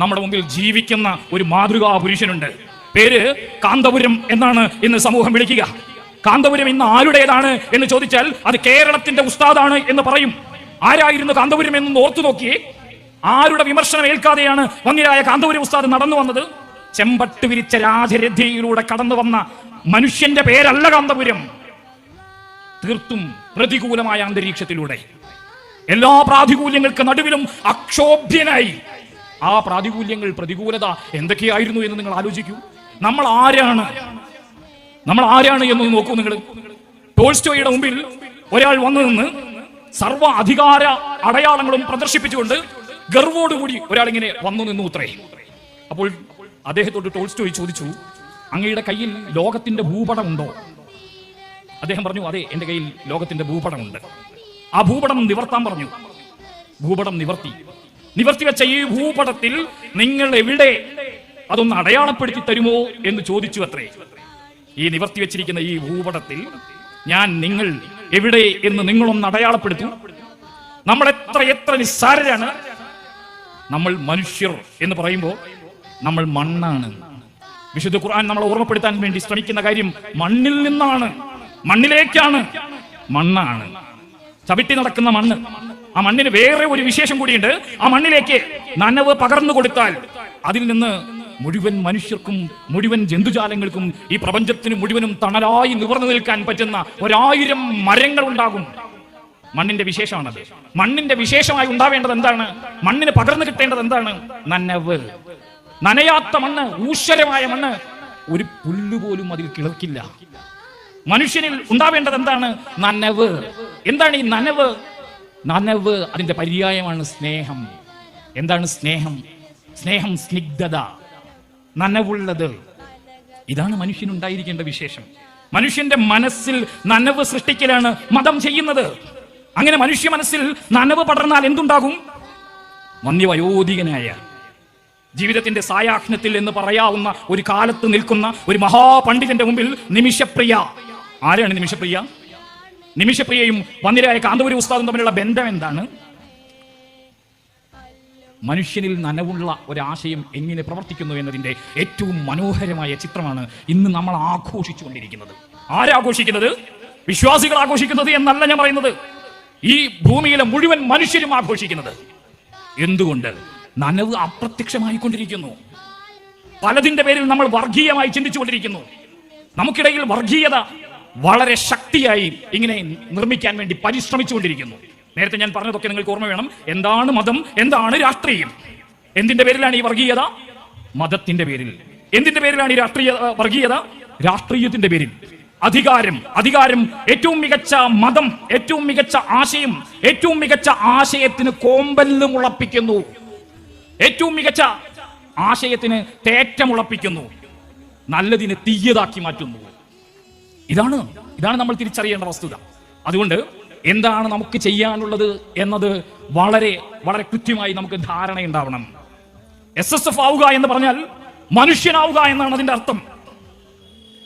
നമ്മുടെ മുമ്പിൽ ജീവിക്കുന്ന ഒരു മാതൃകാ പുരുഷനുണ്ട് പേര് കാന്തപുരം എന്നാണ് ഇന്ന് സമൂഹം വിളിക്കുക. കാന്തപുരം ഇന്ന് ആരുടേതാണ് എന്ന് ചോദിച്ചാൽ അത് കേരളത്തിന്റെ ഉസ്താദാണ് എന്ന് പറയും. ആരായിരുന്നു കാന്തപുരം എന്ന് ഓർത്തു നോക്കി ആരുടെ വിമർശനം ഏൽക്കാതെയാണ് വന്നിരായ കാന്തപുരം ഉസ്താദ് നടന്നു വന്നത്? ചെമ്പട്ട് വിരിച്ച രാജരഥിയിലൂടെ കടന്നു വന്ന മനുഷ്യന്റെ പേരല്ല കാന്തപുരം. തീർത്തും പ്രതികൂലമായ അന്തരീക്ഷത്തിലൂടെ. എല്ലാ പ്രാതികൂല്യങ്ങൾക്ക് നടുവിലും അക്ഷോഭ്യനായി. ആ പ്രാതികൂല്യങ്ങൾ പ്രതികൂലത എന്തൊക്കെയായിരുന്നു എന്ന് നിങ്ങൾ ആലോചിക്കൂ. നമ്മൾ ആരാണ്? നമ്മൾ ആരാണ് എന്ന് നോക്കൂ നിങ്ങൾ. ടോൾസ്റ്റോയുടെ മുമ്പിൽ ഒരാൾ വന്നു നിന്ന് സർവ അധികാര അടയാളങ്ങളും പ്രദർശിപ്പിച്ചുകൊണ്ട് ഗർവോടുകൂടി ഒരാൾ ഇങ്ങനെ വന്നു നിന്നു ഉത്രേ അപ്പോൾ അദ്ദേഹത്തോട് ടോൾസ്റ്റോയി ചോദിച്ചു അങ്ങയുടെ കയ്യിൽ ലോകത്തിന്റെ ഭൂപടം ഉണ്ടോ? അദ്ദേഹം പറഞ്ഞു അതെ എന്റെ കയ്യിൽ ലോകത്തിന്റെ ഭൂപടമുണ്ട്. ആ ഭൂപടം നിവർത്താൻ പറഞ്ഞു. ഭൂപടം നിവർത്തി. നിവർത്തി വെച്ച ഈ ഭൂപടത്തിൽ നിങ്ങൾ എവിടെ? അതൊന്ന് അടയാളപ്പെടുത്തി തരുമോ എന്ന് ചോദിച്ചു അത്രേ. ഈ നിവർത്തി വെച്ചിരിക്കുന്ന ഈ ഭൂപടത്തിൽ ഞാൻ നിങ്ങൾ എവിടെ എന്ന് നിങ്ങളൊന്ന് അടയാളപ്പെടുത്തു. നമ്മൾ എത്ര എത്ര നിസ്സാരരാണ്. നമ്മൾ മനുഷ്യർ എന്ന് പറയുമ്പോൾ നമ്മൾ മണ്ണാണ്. വിശുദ്ധ ഖുർആൻ നമ്മളെ ഓർമ്മപ്പെടുത്താൻ വേണ്ടി ശ്രമിക്കുന്ന കാര്യം മണ്ണിൽ നിന്നാണ്. മണ്ണിലേക്കാണ്. മണ്ണാണ്. ചവിട്ടി നടക്കുന്ന മണ്ണ്. ആ മണ്ണിന് വേറെ ഒരു വിശേഷം കൂടിയുണ്ട്. ആ മണ്ണിലേക്ക് നനവ് പകർന്നു കൊടുത്താൽ അതിൽ നിന്ന് മുഴുവൻ മനുഷ്യർക്കും മുഴുവൻ ജന്തുജാലങ്ങൾക്കും ഈ പ്രപഞ്ചത്തിന് മുഴുവനും തണലായി നിവർന്നു നിൽക്കാൻ പറ്റുന്ന ഒരായിരം മരങ്ങൾ ഉണ്ടാകും. മണ്ണിന്റെ വിശേഷമാണത്. മണ്ണിന്റെ വിശേഷമായി ഉണ്ടാവേണ്ടത് എന്താണ്? മണ്ണിന് പകർന്നു കിട്ടേണ്ടത് എന്താണ്? നനവ്. നനയാത്ത മണ്ണ് ഊശ്വരമായ മണ്ണ് ഒരു പുല്ലുപോലും അതിൽ കിളർക്കില്ല. മനുഷ്യനിൽ ഉണ്ടാവേണ്ടത് എന്താണ്? നനവ്. എന്താണ് ഈ നനവ്? നനവ് അതിന്റെ പര്യായമാണ് സ്നേഹം. എന്താണ് സ്നേഹം? സ്നേഹം സ്നിഗ്ധത. നനവുള്ളത്. ഇതാണ് മനുഷ്യനുണ്ടായിരിക്കേണ്ട വിശേഷം. മനുഷ്യന്റെ മനസ്സിൽ നനവ് സൃഷ്ടിക്കലാണ് മതം ചെയ്യുന്നത്. അങ്ങനെ മനുഷ്യ മനസ്സിൽ നനവ് പടർന്നാൽ എന്തുണ്ടാകും? വന്യവയോധികനായ ജീവിതത്തിന്റെ സായാഹ്നത്തിൽ എന്ന് പറയാവുന്ന ഒരു കാലത്ത് നിൽക്കുന്ന ഒരു മഹാപണ്ഡിതന്റെ മുമ്പിൽ നിമിഷപ്രിയ. ആരാണ് നിമിഷപ്രിയ? നിമിഷപ്രിയയും വന്നിരായ കാന്തപുരി ഉസ്താദും തമ്മിലുള്ള ബന്ധം എന്താണ്? മനുഷ്യനിൽ നനവുള്ള ഒരാശയം എങ്ങനെ പ്രവർത്തിക്കുന്നു എന്നതിന്റെ ഏറ്റവും മനോഹരമായ ചിത്രമാണ് ഇന്ന് നമ്മൾ ആഘോഷിച്ചുകൊണ്ടിരിക്കുന്നത്. ആരാഘോഷിക്കുന്നത് വിശ്വാസികൾ ആഘോഷിക്കുന്നത് എന്നല്ല ഞാൻ പറയുന്നത്. ഈ ഭൂമിയിലെ മുഴുവൻ മനുഷ്യരും ആഘോഷിക്കുന്നത്. എന്തുകൊണ്ട്? നനവ് അപ്രത്യക്ഷമായിക്കൊണ്ടിരിക്കുന്നു. പലതിന്റെ പേരിൽ നമ്മൾ വർഗീയമായി ചിന്തിച്ചുകൊണ്ടിരിക്കുന്നു. നമുക്കിടയിൽ വർഗീയത വളരെ ശക്തിയായി ഇങ്ങനെ നിർമ്മിക്കാൻ വേണ്ടി പരിശ്രമിച്ചുകൊണ്ടിരിക്കുന്നു. നേരത്തെ ഞാൻ പറഞ്ഞതൊക്കെ നിങ്ങൾക്ക് ഓർമ്മ വേണം. എന്താണ് മതം? എന്താണ് രാഷ്ട്രീയം? എന്തിന്റെ പേരിലാണ് ഈ വർഗീയത? മതത്തിന്റെ പേരിൽ. എന്തിന്റെ പേരിലാണ് ഈ രാഷ്ട്രീയ വർഗീയത? രാഷ്ട്രീയത്തിന്റെ പേരിൽ. അധികാരം. അധികാരം ഏറ്റവും മികച്ച മതം ഏറ്റവും മികച്ച ആശയം ഏറ്റവും മികച്ച ആശയത്തിന് കോമ്പൽ മുളപ്പിക്കുന്നു. ഏറ്റവും മികച്ച ആശയത്തിന് തേറ്റമുളപ്പിക്കുന്നു നല്ലതിനെ തീയതാക്കി മാറ്റുന്നു. ഇതാണ് ഇതാണ് നമ്മൾ തിരിച്ചറിയേണ്ട വസ്തുത. അതുകൊണ്ട് എന്താണ് നമുക്ക് ചെയ്യാനുള്ളത് എന്നത് വളരെ വളരെ കൃത്യമായി നമുക്ക് ധാരണയുണ്ടാവണം. എസ് എസ് എഫ് ആവുക എന്ന് പറഞ്ഞാൽ മനുഷ്യനാവുക എന്നാണ് അതിന്റെ അർത്ഥം.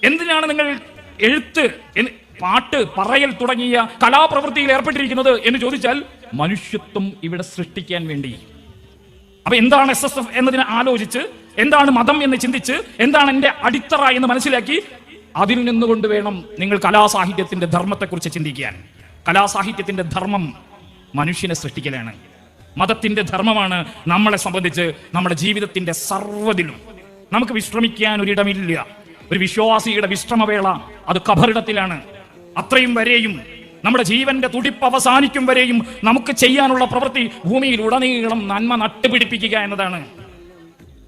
എന്തിനാണ് നിങ്ങൾ എഴുത്ത് പാട്ട് പറയൽ തുടങ്ങിയ കലാപ്രവൃത്തിയിൽ ഏർപ്പെട്ടിരിക്കുന്നത് എന്ന് ചോദിച്ചാൽ മനുഷ്യത്വം ഇവിടെ സൃഷ്ടിക്കാൻ വേണ്ടി. അപ്പൊ എന്താണ് എസ് എസ് എഫ് എന്നതിനെ ആലോചിച്ച് എന്താണ് മതം എന്ന് ചിന്തിച്ച് എന്താണ് എന്റെ അടിത്തറ എന്ന് മനസ്സിലാക്കി അതിൽ നിന്നുകൊണ്ട് വേണം നിങ്ങൾ കലാസാഹിത്യത്തിന്റെ ധർമ്മത്തെക്കുറിച്ച് ചിന്തിക്കാൻ. കലാസാഹിത്യത്തിന്റെ ധർമ്മം മനുഷ്യനെ സൃഷ്ടിക്കലാണ്. മതത്തിന്റെ ധർമ്മമാണ് നമ്മളെ സംബന്ധിച്ച് നമ്മുടെ ജീവിതത്തിന്റെ സർവതിലും. നമുക്ക് വിശ്രമിക്കാൻ ഒരിടമില്ല. ഒരു വിശ്വാസിയുടെ വിശ്രമവേള അത് കബറിടത്തിലാണ്. അത്രയും വരെയും നമ്മുടെ ജീവന്റെ തുടിപ്പ് അവസാനിക്കും വരെയും നമുക്ക് ചെയ്യാനുള്ള പ്രവൃത്തി ഭൂമിയിൽ ഉടനീളം നന്മ നട്ടുപിടിപ്പിക്കുക എന്നതാണ്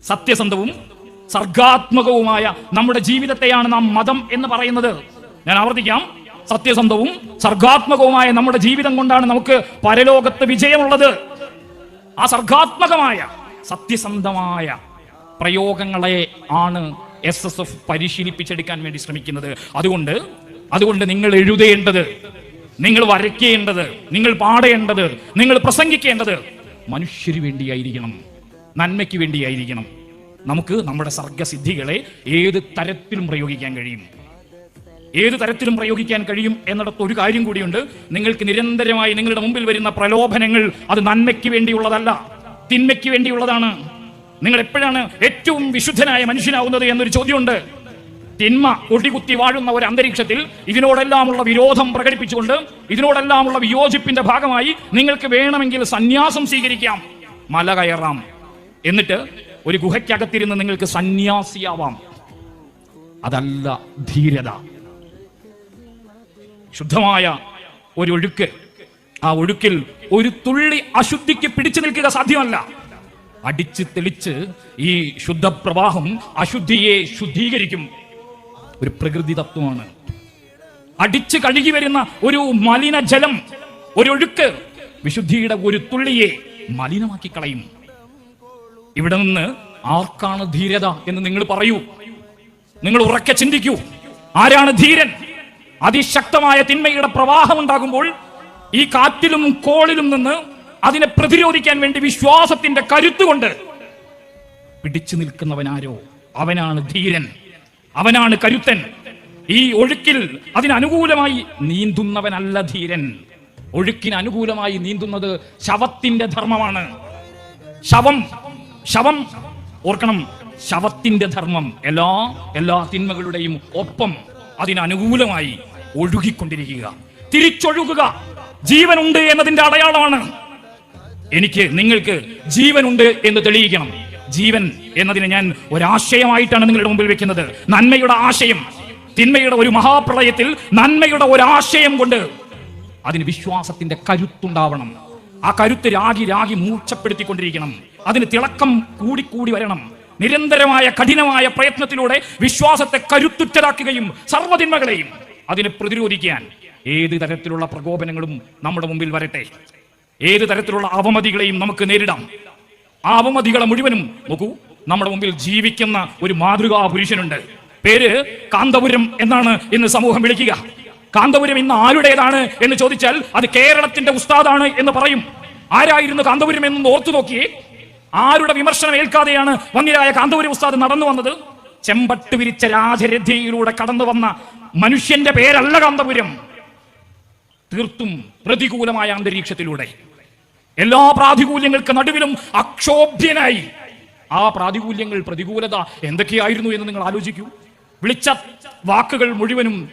സത്യസന്ധവും സർഗാത്മകവുമായ നമ്മുടെ ജീവിതത്തെയാണ് നാം മതം എന്ന് പറയുന്നത്. ഞാൻ ആവർത്തിക്കാം. സത്യസന്ധവും സർഗാത്മകവുമായ നമ്മുടെ ജീവിതം കൊണ്ടാണ് നമുക്ക് പരലോകത്ത് വിജയമുള്ളത്. ആ സർഗാത്മകമായ സത്യസന്ധമായ പ്രയോഗങ്ങളെ ആണ് എസ് എസ് എഫ് പരിശീലിപ്പിച്ചെടുക്കാൻ വേണ്ടി ശ്രമിക്കുന്നത്. അതുകൊണ്ട് അതുകൊണ്ട് നിങ്ങൾ എഴുതേണ്ടത് നിങ്ങൾ വരയ്ക്കേണ്ടത് നിങ്ങൾ പാടേണ്ടത് നിങ്ങൾ പ്രസംഗിക്കേണ്ടത് മനുഷ്യന് വേണ്ടിയായിരിക്കണം നന്മയ്ക്ക് വേണ്ടിയായിരിക്കണം. നമുക്ക് നമ്മുടെ സർഗസിദ്ധികളെ ഏത് തരത്തിലും പ്രയോഗിക്കാൻ കഴിയും. ഏത് തരത്തിലും പ്രയോഗിക്കാൻ കഴിയും എന്നിടത്ത് ഒരു കാര്യം കൂടിയുണ്ട്. നിങ്ങൾക്ക് നിരന്തരമായി നിങ്ങളുടെ മുമ്പിൽ വരുന്ന പ്രലോഭനങ്ങൾ അത് നന്മയ്ക്ക് വേണ്ടിയുള്ളതല്ല തിന്മയ്ക്ക് വേണ്ടിയുള്ളതാണ്. നിങ്ങൾ എപ്പോഴാണ് ഏറ്റവും വിശുദ്ധനായ മനുഷ്യനാവുന്നത് എന്നൊരു ചോദ്യമുണ്ട്. തിന്മ കൊടികുത്തി വാഴുന്ന ഒരു അന്തരീക്ഷത്തിൽ ഇതിനോടെല്ലാമുള്ള വിരോധം പ്രകടിപ്പിച്ചുകൊണ്ട് ഇതിനോടെല്ലാമുള്ള വിയോജിപ്പിന്റെ ഭാഗമായി നിങ്ങൾക്ക് വേണമെങ്കിൽ സന്യാസം സ്വീകരിക്കാം മല കയറാം. എന്നിട്ട് ഒരു ഗുഹയ്ക്കകത്തിരുന്ന് നിങ്ങൾക്ക് സന്യാസിയാവാം. അതല്ല ധീരത. ശുദ്ധമായ ഒരു ഒഴുക്ക്. ആ ഒഴുക്കിൽ ഒരു തുള്ളി അശുദ്ധിക്ക് പിടിച്ചു നിൽക്കുക സാധ്യമല്ല. അടിച്ച് തെളിച്ച് ഈ ശുദ്ധപ്രവാഹം അശുദ്ധിയെ ശുദ്ധീകരിക്കും. ഒരു പ്രകൃതി തത്വമാണ് അടിച്ച് കഴുകി വരുന്ന ഒരു മലിനജലം ഒരു ഒഴുക്ക് വിശുദ്ധിയുടെ ഒരു തുള്ളിയെ മലിനമാക്കി കളയും. ഇവിടെ നിന്ന് ആർക്കാണ് ധീരത എന്ന് നിങ്ങൾ പറയൂ. നിങ്ങൾ ഉറക്കെ ചിന്തിക്കൂ. ആരാണ് ധീരൻ? അതിശക്തമായ തിന്മയുടെ പ്രവാഹം ഉണ്ടാകുമ്പോൾ ഈ കാറ്റിലും കോളിലും നിന്ന് അതിനെ പ്രതിരോധിക്കാൻ വേണ്ടി വിശ്വാസത്തിന്റെ കരുത്തുകൊണ്ട് പിടിച്ചു നിൽക്കുന്നവനാരോ? അവനാണ് ധീരൻ. അവനാണ് കരുത്തൻ. ഈ ഒഴുക്കിൽ അതിനനുകൂലമായി നീന്തുന്നവനല്ല ധീരൻ. ഒഴുക്കിന് അനുകൂലമായി നീന്തുന്നത് ശവത്തിന്റെ ധർമ്മമാണ്. ശവം ശവം ഓർക്കണം. ശവത്തിന്റെ ധർമ്മം എല്ലാ എല്ലാ തിന്മകളുടെയും ഒപ്പം അതിനനുകൂലമായി ഒഴുകിക്കൊണ്ടിരിക്കുക. തിരിച്ചൊഴുകുക. ജീവനുണ്ട് എന്നതിന്റെ അടയാളമാണ്. എനിക്ക് നിങ്ങൾക്ക് ജീവനുണ്ട് എന്ന് തെളിയിക്കണം. ജീവൻ എന്നതിനെ ഞാൻ ഒരാശയമായിട്ടാണ് നിങ്ങളുടെ മുമ്പിൽ വെക്കുന്നത്. നന്മയുടെ ആശയം. തിന്മയുടെ ഒരു മഹാപ്രളയത്തിൽ നന്മയുടെ ഒരാശയം കൊണ്ട് അതിന് വിശ്വാസത്തിന്റെ കരുത്തുണ്ടാവണം. ആ കരുത്ത് രാഗി രാഗി മൂർച്ചപ്പെടുത്തിക്കൊണ്ടിരിക്കണം. അതിന് തിളക്കം കൂടിക്കൂടി വരണം. നിരന്തരമായ കഠിനമായ പ്രയത്നത്തിലൂടെ വിശ്വാസത്തെ കരുത്തുറ്റതാക്കുകയും സർവതിന്മകളെയും അതിനെ പ്രതിരോധിക്കാൻ ഏത് തരത്തിലുള്ള പ്രകോപനങ്ങളും നമ്മുടെ മുമ്പിൽ വരട്ടെ. ഏത് തരത്തിലുള്ള അവമതികളെയും നമുക്ക് നേരിടാം. ആ അവമതികളെ മുഴുവനും നോക്കൂ നമ്മുടെ മുമ്പിൽ ജീവിക്കുന്ന ഒരു മാതൃകാ പുരുഷനുണ്ട്. പേര് കാന്തപുരം എന്നാണ് ഇന്ന് സമൂഹം വിളിക്കുക. കാന്തപുരം ഇന്ന് ആരുടേതാണ് എന്ന് ചോദിച്ചാൽ അത് കേരളത്തിന്റെ ഉസ്താദാണ് എന്ന് പറയും. ആരായിരുന്നു കാന്തപുരം എന്ന് ഓർത്തു നോക്കിയേ. ആരുടെ വിമർശനം ഏൽക്കാതെയാണ് വന്നിരായ കാന്തപുരി ഉസ്താദ് നടന്നു വന്നത്? ചെമ്പട്ട് വിരിച്ച രാജരഥിയിലൂടെ കടന്നു വന്ന മനുഷ്യന്റെ പേരല്ല കാന്തപുരം. തീർത്തും പ്രതികൂലമായ അന്തരീക്ഷത്തിലൂടെ. എല്ലാ പ്രാതികൂല്യങ്ങൾക്ക് നടുവിലും അക്ഷോഭ്യനായി. ആ പ്രാതികൂല്യങ്ങൾ പ്രതികൂലത എന്തൊക്കെയായിരുന്നു എന്ന് നിങ്ങൾ ആലോചിക്കൂ. വിളിച്ച വാക്കുകൾ മുഴുവനും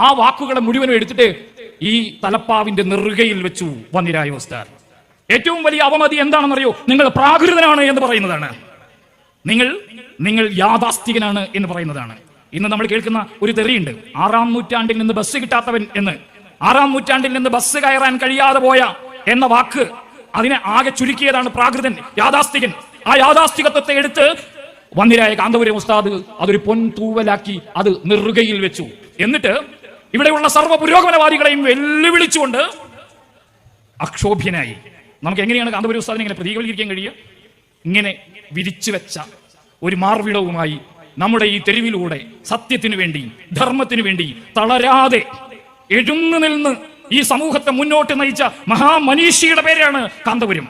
ആ വാക്കുകളെ മുഴുവനും എടുത്തിട്ട് ഈ തലപ്പാവിന്റെ നെറുകയിൽ വെച്ചു വന്നിരായ ഉസ്താദ്. ഏറ്റവും വലിയ അവമതി എന്താണെന്നറിയോ? നിങ്ങൾ പ്രാകൃതനാണ് എന്ന് പറയുന്നതാണ്. നിങ്ങൾ നിങ്ങൾ യാഥാസ്ഥികനാണ് എന്ന് പറയുന്നതാണ്. ഇന്ന് നമ്മൾ കേൾക്കുന്ന ഒരു തെറിയുണ്ട്. ആറാം നൂറ്റാണ്ടിൽ നിന്ന് ബസ് കിട്ടാത്തവൻ എന്ന്. ആറാം നൂറ്റാണ്ടിൽ നിന്ന് ബസ് കയറാൻ കഴിയാതെ പോയ എന്ന വാക്ക് അതിനെ ആകെ ചുരുക്കിയതാണ് പ്രാകൃതൻ യാഥാസ്ഥികൻ ആ യാഥാസ്ഥികത്വത്തെ എടുത്ത് വന്നിരായ കാന്തപുരം ഉസ്താദ് അതൊരു പൊൻ തൂവലാക്കി അത് നെറുകയിൽ വെച്ചു. എന്നിട്ട് ഇവിടെയുള്ള സർവ പുരോഗമനവാദികളെയും വെല്ലുവിളിച്ചുകൊണ്ട് അക്ഷോഭ്യനായി. നമുക്ക് എങ്ങനെയാണ് കാന്തപുരി ഉസ്താദിനെ ഇങ്ങനെ പ്രതീകവൽക്കരിക്കാൻ കഴിയുക? ഇങ്ങനെ വിരിച്ചു വെച്ച ഒരു മാർവിടവുമായി നമ്മുടെ ഈ തെരുവിലൂടെ സത്യത്തിനു വേണ്ടി ധർമ്മത്തിനു വേണ്ടി തളരാതെ എഴുന്നു നിന്ന് ഈ സമൂഹത്തെ മുന്നോട്ട് നയിച്ച മഹാമനീഷിയുടെ പേരാണ് കാന്തപുരം.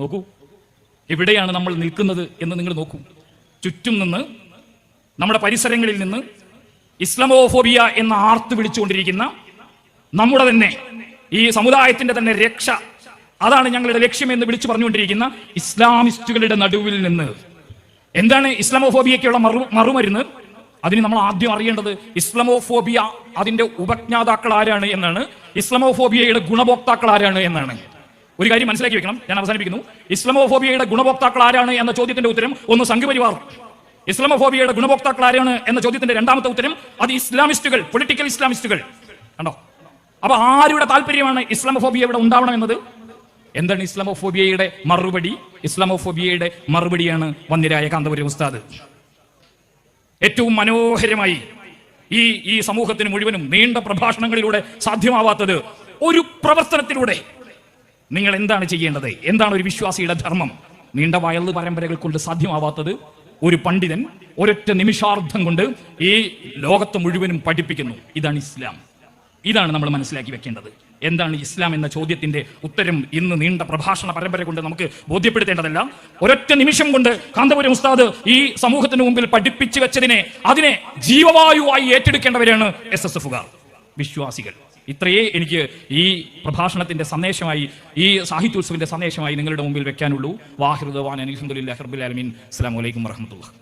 നോക്കൂ എവിടെയാണ് നമ്മൾ നിൽക്കുന്നത് എന്ന് നിങ്ങൾ നോക്കൂ. ചുറ്റും നിന്ന് നമ്മുടെ പരിസരങ്ങളിൽ നിന്ന് ഇസ്ലമോഫോബിയ എന്ന ആർത്ത് വിളിച്ചുകൊണ്ടിരിക്കുന്ന നമ്മുടെ തന്നെ ഈ സമുദായത്തിന്റെ തന്നെ രക്ഷ അതാണ് ഞങ്ങളുടെ ലക്ഷ്യം എന്ന് വിളിച്ചു പറഞ്ഞുകൊണ്ടിരിക്കുന്ന ഇസ്ലാമിസ്റ്റുകളുടെ നടുവിൽ നിന്ന്. എന്താണ് ഇസ്ലാമോഫോബിയയ്ക്കുള്ള മറു മറുമരുന്ന്? അതിന് നമ്മൾ ആദ്യം അറിയേണ്ടത് ഇസ്ലാമോഫോബിയ അതിന്റെ ഉപജ്ഞാതാക്കൾ ആരാണ് എന്നാണ്. ഇസ്ലാമോഫോബിയയുടെ ഗുണഭോക്താക്കൾ ആരാണ് എന്നാണ്. ഒരു കാര്യം മനസ്സിലാക്കി വെക്കണം. ഞാൻ അവസാനിപ്പിക്കുന്നു. ഇസ്ലാമോഫോബിയയുടെ ഗുണഭോക്താക്കൾ ആരാണ് എന്ന ചോദ്യത്തിന്റെ ഉത്തരം ഒന്ന് സംഘപരിവാർ. ഇസ്ലാമോഫോബിയയുടെ ഗുണഭോക്താക്കൾ ആരാണ് എന്ന ചോദ്യത്തിന്റെ രണ്ടാമത്തെ ഉത്തരം അത് ഇസ്ലാമിസ്റ്റുകൾ പൊളിറ്റിക്കൽ ഇസ്ലാമിസ്റ്റുകൾ. കണ്ടോ? അപ്പൊ ആരുടെ താല്പര്യമാണ് ഇസ്ലാമോഫോബിയ ഇവിടെ ഉണ്ടാവണം എന്നത് എന്താണ് ഇസ്ലാമോഫോബിയയുടെ മറുപടി? ഇസ്ലാമോഫോബിയയുടെ മറുപടിയാണ് വന്നിരായ കാന്തപുരി ഉസ്താദ്. ഏറ്റവും മനോഹരമായി ഈ ഈ സമൂഹത്തിന് മുഴുവനും നീണ്ട പ്രഭാഷണങ്ങളിലൂടെ സാധ്യമാവാത്തത് ഒരു പ്രവർത്തനത്തിലൂടെ നിങ്ങൾ എന്താണ് ചെയ്യേണ്ടത്? എന്താണ് ഒരു വിശ്വാസിയുടെ ധർമ്മം? നീണ്ട വയൽ പരമ്പരകൾ കൊണ്ട് സാധ്യമാവാത്തത് ഒരു പണ്ഡിതൻ ഒരൊറ്റ നിമിഷാർത്ഥം കൊണ്ട് ഈ ലോകത്ത് മുഴുവനും പഠിപ്പിക്കുന്നു. ഇതാണ് ഇസ്ലാം. ഇതാണ് നമ്മൾ മനസ്സിലാക്കി വെക്കേണ്ടത്. എന്താണ് ഇസ്ലാം എന്ന ചോദ്യത്തിന്റെ ഉത്തരം ഇന്ന് നീണ്ട പ്രഭാഷണ പരമ്പര കൊണ്ട് നമുക്ക് ബോധ്യപ്പെടുത്തേണ്ടതല്ല. ഒരൊറ്റ നിമിഷം കൊണ്ട് കാന്തപുരം ഉസ്താദ് ഈ സമൂഹത്തിന് മുമ്പിൽ പഠിപ്പിച്ചു വെച്ചതിനെ അതിനെ ജീവവായുവായി ഏറ്റെടുക്കേണ്ടവരാണ് എസ് എസ് എഫുകാർ വിശ്വാസികൾ. ഇത്രയേ എനിക്ക് ഈ പ്രഭാഷണത്തിന്റെ സന്ദേശമായി ഈ സാഹിത്യോത്സവത്തിന്റെ സന്ദേശമായി നിങ്ങളുടെ മുമ്പിൽ വെക്കാനുള്ളൂ. വാഹിറുദ്വാൻ അലഹമുല്ലാ ഹർബുലാലമീൻ അസ്സാം വലൈക്കും വർഹമത്തുള്ള